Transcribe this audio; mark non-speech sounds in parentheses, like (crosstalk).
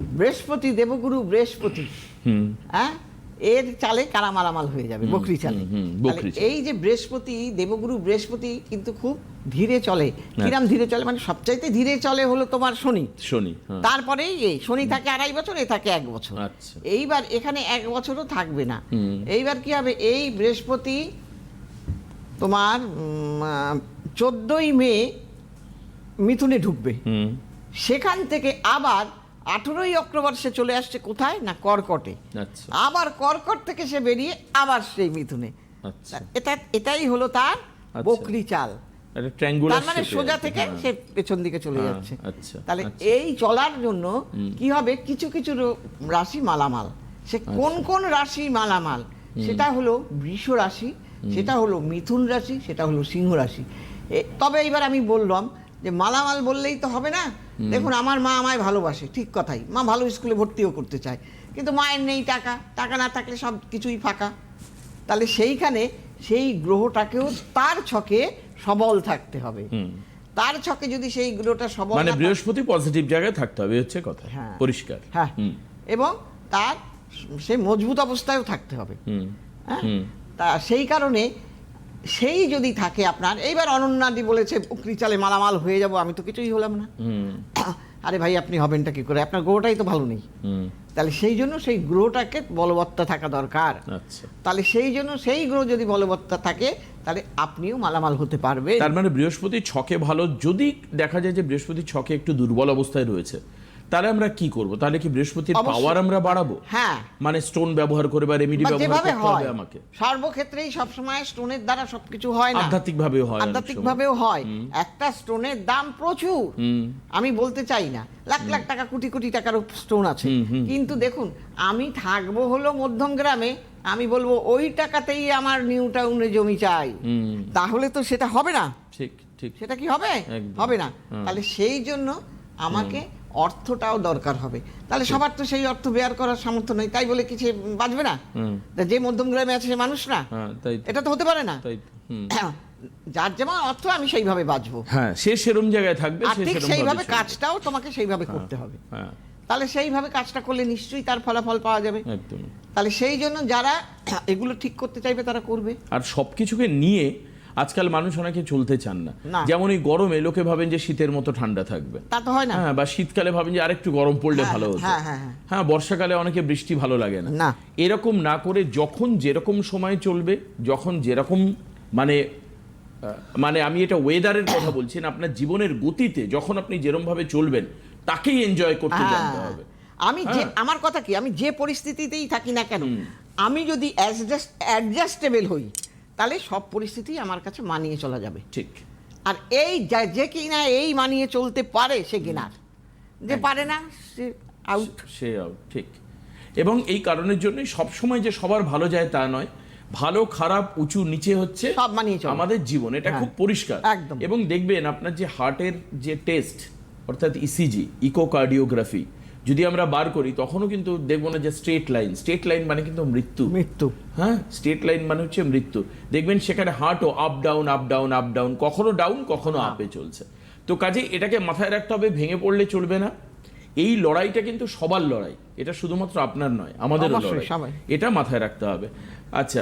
বৃহস্পতি দেবগুরু বৃহস্পতি। হ্যাঁ? এর চালে কারা মালামাল হয়ে যাবে? বকরি চালে। এই যে বৃহস্পতি দেবগুরু বৃহস্পতি কিন্তু খুব ধীরে চলে। কিরাম ধীরে চলে? মানে সবচাইতে ধীরে চলে হলো তোমার শনি। শনি তারপরে এই শনি থাকে আড়াই বছর এ থাকে এক বছর। আচ্ছা। এইবার এখানে এক বছরও থাকবে না। এইবার কি হবে? এই বৃহস্পতি তোমার চোদ্দই মে মিথুনে ঢুকবে। হুম। সেখান থেকে আবার আঠেরোই অক্টোবর সে চলে আসছে কোথায়? না কর্কটে। আচ্ছা। আবার কর্কট থেকে সে বেরিয়ে আবার সেই মিথুনে। আচ্ছা। এটা এটাই হলো তার আচ্ছা। বকরি চাল। তার মানে সোজা থেকে সে পেছন দিকে চলে হ্যাঁ, যাচ্ছে। তাহলে। এই চলার জন্য কি হবে? কিছু কিছু রাশি মালামাল। সে। কোন কোন রাশি মালামাল? সেটা হলো বৃষ রাশি সেটা হলো মিথুন রাশি সেটা হলো সিংহ রাশি। তবে এইবার আমি বললাম যে মালামাল বললেই তো হবে না? দেখুন আমার মা আমায় ভালোবাসে ঠিক কথাই। মা ভালো স্কুলে ভর্তিও করতে চায়। কিন্তু মায়ের নেই টাকা টাকা না থাকলে সব কিছুই ফাঁকা। তাহলে সেইখানে সেই গ্রহটাকেও তার ছকে সবল থাকতে হবে। তার ছকে যদি সেই গ্রহটা সবল মানে বৃহস্পতি পজিটিভ জায়গায় থাকতে হবে হচ্ছে কথা। হ্যাঁ। পরিষ্কার। হ্যাঁ। এবং তার সে মজবুত অবস্থায়ও থাকতে হবে। হ্যাঁ? তা সেই কারণে সেই যদি থাকে আপনার এইবার অনন্যাদি বলেছে উকরি চালে মালামাল হয়ে যাব আমি তো কিছুই হলাম না। (coughs) আরে ভাই আপনি হবেনটা কি করে? আপনার গ্রহটাই তো ভালো নেই। হুম। তাহলে সেই জন্য সেই গ্রহটাকে বলবত্তা থাকা দরকার। আচ্ছা। তাহলে সেই জন্য সেই গ্রহ যদি বলবত্তা থাকে তাহলে আপনিও মালামাল হতে পারবে তার মানে বৃহস্পতি ছকে ভালো যদি দেখা যায় যে বৃহস্পতি ছকে একটু দুর্বল অবস্থায় রয়েছে তাহলে আমরা কি করব? তাহলে কি বৃহস্পতির পাওয়ার আমরা বাড়াবো? হ্যাঁ। মানে স্টোন ব্যবহার করে বা রেমিডি ব্যবহার করতে হয়। হবে আমাকে। সর্বক্ষেত্রেই সবসময় স্টোনের দ্বারা সবকিছু হয় না। আধ্যাত্মিক ভাবেও হয় আধ্যাত্মিক ভাবেও হয়। একটা স্টোনের দাম প্রচুর। আমি বলতে চাই না। লাখ লাখ টাকা কোটি কোটি টাকার স্টোন আছে। কিন্তু দেখুন আমি থাকব হলো মধ্যম গ্রামে। আমি বলব ওই টাকাতেই আমার নিউ টাউনে জমি চাই। তাহলে তো সেটা হবে না। ঠিক ঠিক। সেটা কি হবে? হবে না। তাহলে সেই জন্য আমাকে অর্থটাও দরকার হবে। তাহলে সবার তো সেই অর্থ বেয়ার করার সামর্থ্য নেই তাই বলে কিছু বাঁচবে না? যে মধ্যম গ্রামে আছে সে মানুষ না। হ্যাঁ এটা তো হতে পারে না। (clears throat) যার যেমন অর্থ আমি সেইভাবে বাঁচবো। হ্যাঁ সে সেরম জায়গায় থাকবে ঠিক সেইভাবে কাজটাও তোমাকে সেইভাবে করতে হবে। হ্যাঁ। তাহলে সেইভাবে কাজটা করলে নিশ্চয়ই তার ফলাফল পাওয়া যাবে। একদম। তাহলে সেই জন্য যারা (clears throat) এগুলো ঠিক করতে চাইবে তারা করবে। আর সবকিছুকে নিয়ে আজকাল মানুষ অনেকে চলতে চান না। যেমন এই গরমে লোকে ভাবেন যে শীতের মতো ঠান্ডা থাকবে তা তো হয় না হ্যাঁ বা শীতকালে ভাবেন যে আরেকটু গরম পড়লে হ্যাঁ, ভালো হতো হ্যাঁ, হ্যাঁ, হ্যাঁ। বর্ষাকালে অনেকে বৃষ্টি ভালো লাগে না। এরকম না করে যখন যেরকম সময় চলবে যখন যেরকম মানে মানে আমি এটা ওয়েদারের কথা বলছি না আপনার জীবনের গতিতে যখন আপনি যেরকম ভাবে চলবেন তাকেই এনজয় করতে জানতে। হবে আমি যে। আমার কথা কি আমি যে পরিস্থিতিতেই থাকি না কেন আমি যদি অ্যাডজাস্টেবল হই তাহলে সব পরিস্থিতি আমার কাছে মানিয়ে চলা যাবে। ঠিক। আর এই যে কিনা এই মানিয়ে চলতে পারে সে গেনার। যে পারে না সে আউট সে আউট ঠিক। এবং এই কারণের জন্যই সবসময় যে সবার ভালো যায় তা নয় ভালো খারাপ উঁচু নিচে হচ্ছে সব মানিয়ে চলে। আমাদের জীবন। এটা হ্যাঁ, খুব পরিষ্কার। একদম। এবং দেখবেন আপনার যে হার্টের যে টেস্ট অর্থাৎ ইসিজি ইকোকার্ডিওগ্রাফি যদি আমরা বার করি তখনও কিন্তু দেখব না যে স্ট্রেট লাইন স্ট্রেট লাইন মানে কিন্তু মৃত্যু। মৃত্যু। হ্যাঁ? স্ট্রেট লাইন মানে হচ্ছে মৃত্যু। দেখবেন সেখানে হার্টও up down up down up down কখনো ডাউন কখনো আপে চলছে। তো কাজে এটাকে মাথায় রাখতে হবে ভেঙে পড়লে চলবে না। এই লড়াইটা কিন্তু সবার লড়াই। এটা শুধুমাত্র আপনার নয় আমাদেরও লড়াই। এটা মাথায় রাখতে হবে। আচ্ছা